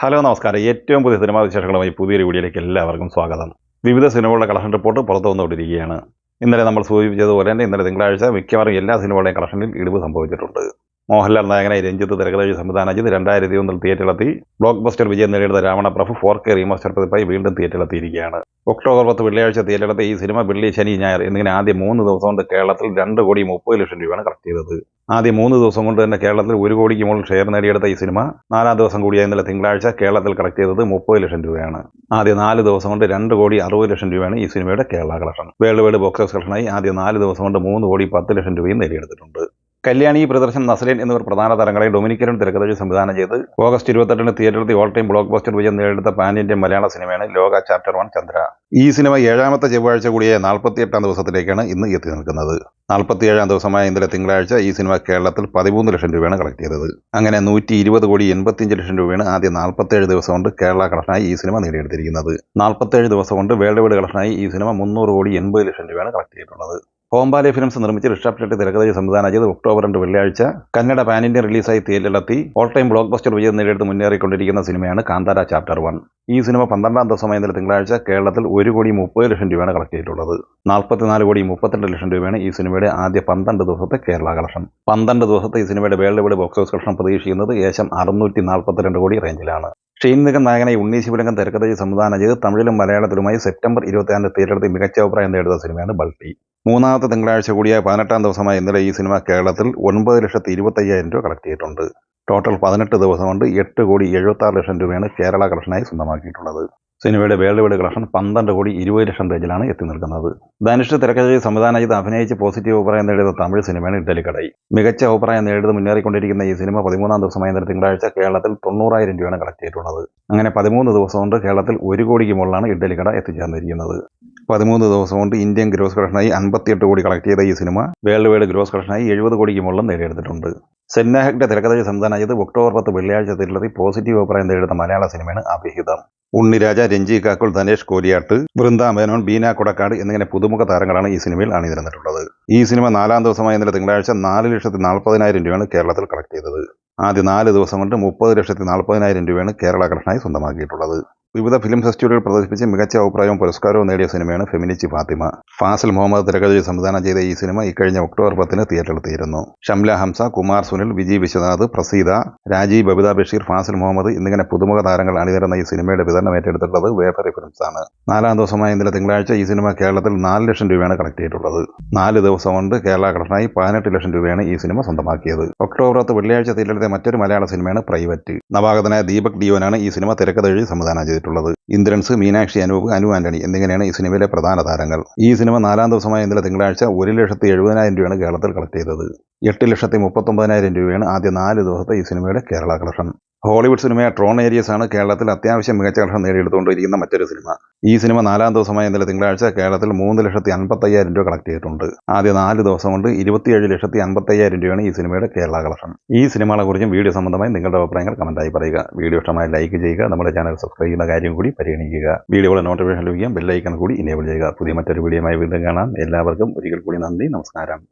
Hello നമസ്കാരം. ഏറ്റവും പുതിയ സിനിമാ വിശേഷങ്ങളുമായി പുതിയൊരു വീഡിയോയിലേക്ക് എല്ലാവർക്കും സ്വാഗതം. വിവിധ സിനിമകളുടെ കളക്ഷൻ റിപ്പോർട്ട് പുറത്തു വന്നുകൊണ്ടിരിക്കുകയാണ്. ഇന്നലെ നമ്മൾ സൂചിപ്പിച്ചതുപോലെ തന്നെ ഇന്നലെ തിങ്കളാഴ്ച മിക്കവാറും എല്ലാ സിനിമകളുടെയും കളക്ഷനിൽ ഇടിവ് സംഭവിച്ചിട്ടുണ്ട്. മോഹൻലാൽ നായകനായി രഞ്ജിത്ത് തിരക്കഥഴി സംവിധാനം ചെയ്ത് രണ്ടായിരത്തി ഒന്നിൽ തിയേറ്ററിലെത്തി ബ്ലോക്ക് ബസ്റ്റർ വിജയം നേടിയെടുത്ത Ravana Prabhu four K remaster പതിപ്പായി വീണ്ടും തിയേറ്ററിലെത്തിയിരിക്കുകയാണ് ഒക്ടോബർ പത്ത് വെള്ളിയാഴ്ച തിയേറ്ററിലെത്തി ഈ സിനിമ വെള്ളി ശനി ഞായർ എന്നിങ്ങനെ ആദ്യ മൂന്ന് ദിവസം കൊണ്ട് കേരളത്തിൽ രണ്ട് കോടി മുപ്പത് ലക്ഷം രൂപയാണ് കളക്ട് ചെയ്തത്. ആദ്യ മൂന്ന് ദിവസം കൊണ്ട് തന്നെ കേരളത്തിൽ ഒരു കോടിക്ക് മുകളിൽ ഷെയർ നേടിയെടുത്ത ഈ സിനിമ നാലാം ദിവസം കൂടിയ ഇന്നലെ തിങ്കളാഴ്ച കേരളത്തിൽ കളക്ട് ചെയ്തത് മുപ്പത് ലക്ഷം രൂപയാണ്. ആദ്യ നാല് ദിവസം കൊണ്ട് രണ്ട് കോടി അറുപത് ലക്ഷം രൂപയാണ് ഈ സിനിമയുടെ Kerala collection. Worldwide box office കളക്ഷനായി ആദ്യ നാല് ദിവസം കൊണ്ട് മൂന്ന് കോടി പത്ത് ലക്ഷം രൂപയും നേടിയെടുത്തിട്ടുണ്ട്. കല്യാണി പ്രദർശൻ നസലിൻ എന്നിവർ പ്രധാന താരങ്ങളെ ഡൊമിനിക്കലും തിരക്കഥയിൽ സംവിധാനം ചെയ്ത് ഓഗസ്റ്റ് ഇരുപത്തെട്ടിന് തിയേറ്ററിൽ ഓൾ ടൈം ബ്ലോക്ക് ബസ്റ്റർ വിജയം നേടിയെടുത്ത പാൻ ഇന്ത്യൻ മലയാള സിനിമയാണ് ലോക ചാപ്റ്റർ വൺ ചന്ദ്ര. ഈ സിനിമ ഏഴാമത്തെ ചൊവ്വാഴ്ച കൂടിയ നാൽപ്പത്തിയെട്ടാം ദിവസത്തിലേക്കാണ് ഇന്ന് എത്തി നിൽക്കുന്നത്. നാൽപ്പത്തിയേഴാം ദിവസമായ ഇന്നലെ തിങ്കളാഴ്ച ഈ സിനിമ കേരളത്തിൽ പതിമൂന്ന് ലക്ഷം രൂപയാണ് കളക്ട് ചെയ്തത്. അങ്ങനെ നൂറ്റി ഇരുപത് കോടി എൺപത്തിയഞ്ച് ലക്ഷം രൂപയാണ് ആദ്യ നാൽപ്പത്തേഴ് ദിവസം കൊണ്ട് കേരള കളക്ഷനായി ഈ സിനിമ നേടിയെടുത്തിരിക്കുന്നത്. നാൽപ്പത്തേഴ് ദിവസം കൊണ്ട് വേൾഡ് വൈഡ് കളക്ഷനായി ഈ സിനിമ മുന്നൂറ് കോടി എൺപത് ലക്ഷം രൂപയാണ് കളക്ട് ചെയ്തിട്ടുള്ളത്. ഹോംബാലെ ഫിലിംസ് നിർമ്മിച്ച് ഋഷഭ് ഷെട്ടി തിരക്കഥയിൽ സംവിധാനം ചെയ്ത് ഒക്ടോബർ രണ്ട് വെള്ളിയാഴ്ച കന്നഡ പാൻ ഇന്ത്യൻ റിലീസായി തിയേറ്ററിലെത്തി. ഓൾ ടൈം ബ്ലോക്ക് ബസ്റ്റർ വിജയം നേടിയെടുത്ത് മുന്നേറിക്കൊണ്ടിരിക്കുന്ന സിനിമയാണ് കാന്താര ചാപ്റ്റർ വൺ. ഈ സിനിമ പന്ത്രണ്ടാം ദിവസമായ ഇന്നലെ തിങ്കളാഴ്ച കേരളത്തിൽ ഒരു കോടി മുപ്പത് ലക്ഷം രൂപയാണ് കളക്ട് ചെയ്തിട്ടുള്ളത്. നാൽപ്പത്തിനാല് കോടി മുപ്പത്തിരണ്ട് ലക്ഷം രൂപയാണ് ഈ സിനിമയുടെ ആദ്യ പന്ത്രണ്ട് ദിവസത്തെ കേരള കളക്ഷൻ പന്ത്രണ്ട് ദിവസത്തെ ഈ സിനിമയുടെ worldwide box office collection പ്രതീക്ഷിക്കുന്നത് ഏകദേശം അറുന്നൂറ്റി നാൽപ്പത്തിരണ്ട് കോടി റേഞ്ചിലാണ് ഷെയ്ൻ നിഗം നായകനായി ഉണ്ണി ശിവരംഗം തിരക്കഥയിൽ സംവിധാനം ചെയ്ത് തമിഴിലും മലയാളത്തിലുമായി സെപ്റ്റംബർ ഇരുപത്തിയാറിന് തിയേറ്ററിൽ മികച്ച അഭിപ്രായം നേടുന്ന സിനിമയാണ് ബൾട്ടി. മൂന്നാമത്തെ തിങ്കളാഴ്ച കൂടിയ പതിനെട്ടാം ദിവസമായ ഇന്നലെ ഈ സിനിമ കേരളത്തിൽ ഒൻപത് ലക്ഷത്തി ഇരുപത്തയ്യായിരം രൂപ കളക്ട് ചെയ്തിട്ടുണ്ട്. ടോട്ടൽ പതിനെട്ട് ദിവസം കൊണ്ട് എട്ട് കോടി എഴുപത്താറ് ലക്ഷം രൂപയാണ് കേരള കളക്ഷനായി സ്വന്തമാക്കിയിട്ടുള്ളത്. സിനിമയുടെ വേൾഡ് വൈഡ് കളക്ഷൻ പന്ത്രണ്ട് കോടി ഇരുപത് ലക്ഷം പേജിലാണ് എത്തി നിൽക്കുന്നത്. ധനുഷ് തിരക്കഥയിൽ സംവിധാനം ചെയ്ത് അഭിനയിച്ച് പോസിറ്റീവ് അഭിപ്രായം നേടിയത് തമിഴ് സിനിമയാണ് ഇഡലിക്കടൈ മികച്ച അഭിപ്രായം നേടിയത് മുന്നേറിക്കൊണ്ടിരിക്കുന്ന ഈ സിനിമ പതിമൂന്നാം ദിവസമായ നേരത്തെ തിങ്കളാഴ്ച കേരളത്തിൽ തൊണ്ണൂറായിരം രൂപയാണ് കളക്ട് ചെയ്തിട്ടുള്ളത്. അങ്ങനെ പതിമൂന്ന് ദിവസം കൊണ്ട് കേരളത്തിൽ ഒരു കോടിക്ക് മുകളിലാണ് ഇഡലിക്കട എത്തിച്ചേർന്നിരിക്കുന്നത്. പതിമൂന്ന് ദിവസം കൊണ്ട് ഇന്ത്യൻ ഗ്രോസ് കളക്ഷനായി അൻപത്തിയെട്ട് കോടി കളക്ട് ചെയ്ത ഈ സിനിമ വേൾഡ് വൈഡ് ഗ്രോസ് കളക്ഷനായി എഴുപത് കോടിക്ക് മുകളിലും നേടിയെടുത്തിട്ടുണ്ട്. സെന്ന ഹെഗ്ഡെ തിരക്കഥയിൽ സംവിധാനം ചെയ്ത് ഒക്ടോബർ പത്ത് വെള്ളിയാഴ്ച തിരുളത്തി പോസിറ്റീവ് അഭിപ്രായം തേടുന്ന മലയാള സിനിമയാണ് അഭിഹിതം. ഉണ്ണിരാജ രഞ്ജി കാക്കുൾ ധനേഷ് കോലിയാട്ട് വൃന്ദ മേനോൻ ബീന കൊടക്കാട് എന്നിങ്ങനെ പുതുമുഖ താരങ്ങളാണ് ഈ സിനിമയിൽ അണിനിരന്നിട്ടുള്ളത്. ഈ സിനിമ നാലാം ദിവസമായ ഇന്നലെ തിങ്കളാഴ്ച നാല് ലക്ഷത്തി നാൽപ്പതിനായിരം രൂപയാണ് കേരളത്തിൽ കളക്ട് ചെയ്തത്. ആദ്യ നാല് ദിവസം കൊണ്ട് മുപ്പത് ലക്ഷത്തി നാൽപ്പതിനായിരം രൂപയാണ് കേരള കളക്ഷനായി സ്വന്തമാക്കിയിട്ടുള്ളത്. വിവിധ ഫിലിം ഫെസ്റ്റിവലുകൾ പ്രദർശിപ്പിച്ച് മികച്ച അഭിപ്രായവും പുരസ്കാരവും നേടിയ സിനിമയാണ് ഫെമിനിച്ചി ഫാത്തിമ. ഫാസിൽ മുഹമ്മദ് തിരക്കഥയിൽ സംവിധാനം ചെയ്ത ഈ സിനിമ ഇക്കഴിഞ്ഞ ഒക്ടോബർ പത്തിന് തീരുന്നു. ഷംല ഹംസ കുമാർ സുനിൽ വിജി വിശ്വനാഥ് പ്രസീത രാജീവ് ബബിത ബഷീർ ഫാസിൽ മുഹമ്മദ് എന്നിങ്ങനെ പുതുമുഖ താരങ്ങൾ അണിനിരന്ന ഈ സിനിമയുടെ വിതരണം ഏറ്റെടുത്തിട്ടുള്ളത് വേഫറി ഫിലിംസ് ആണ്. നാലാം ദിവസമായ ഇന്നലെ തിങ്കളാഴ്ച ഈ സിനിമ കേരളത്തിൽ നാല് ലക്ഷം രൂപയാണ് കളക്ട് ചെയ്തിട്ടുള്ളത്. നാല് ദിവസം കൊണ്ട് കേരള ഘടനായി പതിനെട്ട് ലക്ഷം രൂപയാണ് ഈ സിനിമ സ്വന്തമാക്കിയത്. ഒക്ടോബർ പത്ത് വെള്ളിയാഴ്ച തിയേറ്ററിലെ മറ്റൊരു മലയാള സിനിമയാണ് പ്രൈവറ്റ്. നവാഗതനായ ദീപക് ഡിയോനാണ് ഈ സിനിമ തിരക്കഥ എഴുതി സംവിധാനം ചെയ്തിട്ടുള്ളത്. ഇന്ദ്രൻസ് മീനാക്ഷി അനൂപ് അനു ആന്റണി എന്നിങ്ങനെയാണ് ഈ സിനിമയിലെ പ്രധാന താരങ്ങൾ. ഈ സിനിമ നാലാം ദിവസമായ ഇന്നലെ തിങ്കളാഴ്ച ഒരു ലക്ഷത്തി എഴുപതിനായിരം രൂപയാണ് കേരളത്തിൽ കളക്ട് ചെയ്തത്. എട്ട് ലക്ഷത്തി മുപ്പത്തൊമ്പതിനായിരം രൂപയാണ് ആദ്യ നാല് ദിവസത്തെ ഈ സിനിമയുടെ കേരള കളക്ഷൻ. ഹോളിവുഡ് സിനിമയായ ട്രോൺ ഏരിയസ് ആണ് കേരളത്തിൽ അത്യാവശ്യം മികച്ച കളക്ഷൻ നേടിയെടുത്തുകൊണ്ടിരിക്കുന്ന മറ്റൊരു സിനിമ. ഈ സിനിമ നാലാം ദിവസമായ ഇന്നലെ തിങ്കളാഴ്ച കേരളത്തിൽ മൂന്ന് ലക്ഷത്തി അൻപത്തയ്യായിരം രൂപ കളക്ട് ചെയ്തിട്ടുണ്ട്. ആദ്യ നാല് ദിവസം കൊണ്ട് ഇരുപത്തിയേഴ് ലക്ഷത്തി അൻപത്തയ്യായിരം രൂപയാണ് ഈ സിനിമയുടെ കേരള കളക്ഷൻ. ഈ സിനിമകളെ കുറിച്ചും വീഡിയോ സംബന്ധമായി നിങ്ങളുടെ അഭിപ്രായങ്ങൾ കമന്റായി പറയുക. വീഡിയോ ഇഷ്ടമായി ലൈക്ക് ചെയ്യുക. നമ്മുടെ ചാനൽ സബ്സ്ക്രൈബ് ചെയ്യുന്ന കാര്യം കൂടി പരിഗണിക്കുക. വീഡിയോയുടെ നോട്ടിഫിക്കേഷൻ ലഭിക്കാം ബെല്ലൈക്കൺ കൂടി ഇനേബിൾ ചെയ്യുക. പുതിയ മറ്റൊരു വീഡിയോയുമായി വീണ്ടും കാണാം. എല്ലാവർക്കും ഒരിക്കൽ കൂടി നന്ദി. നമസ്കാരം.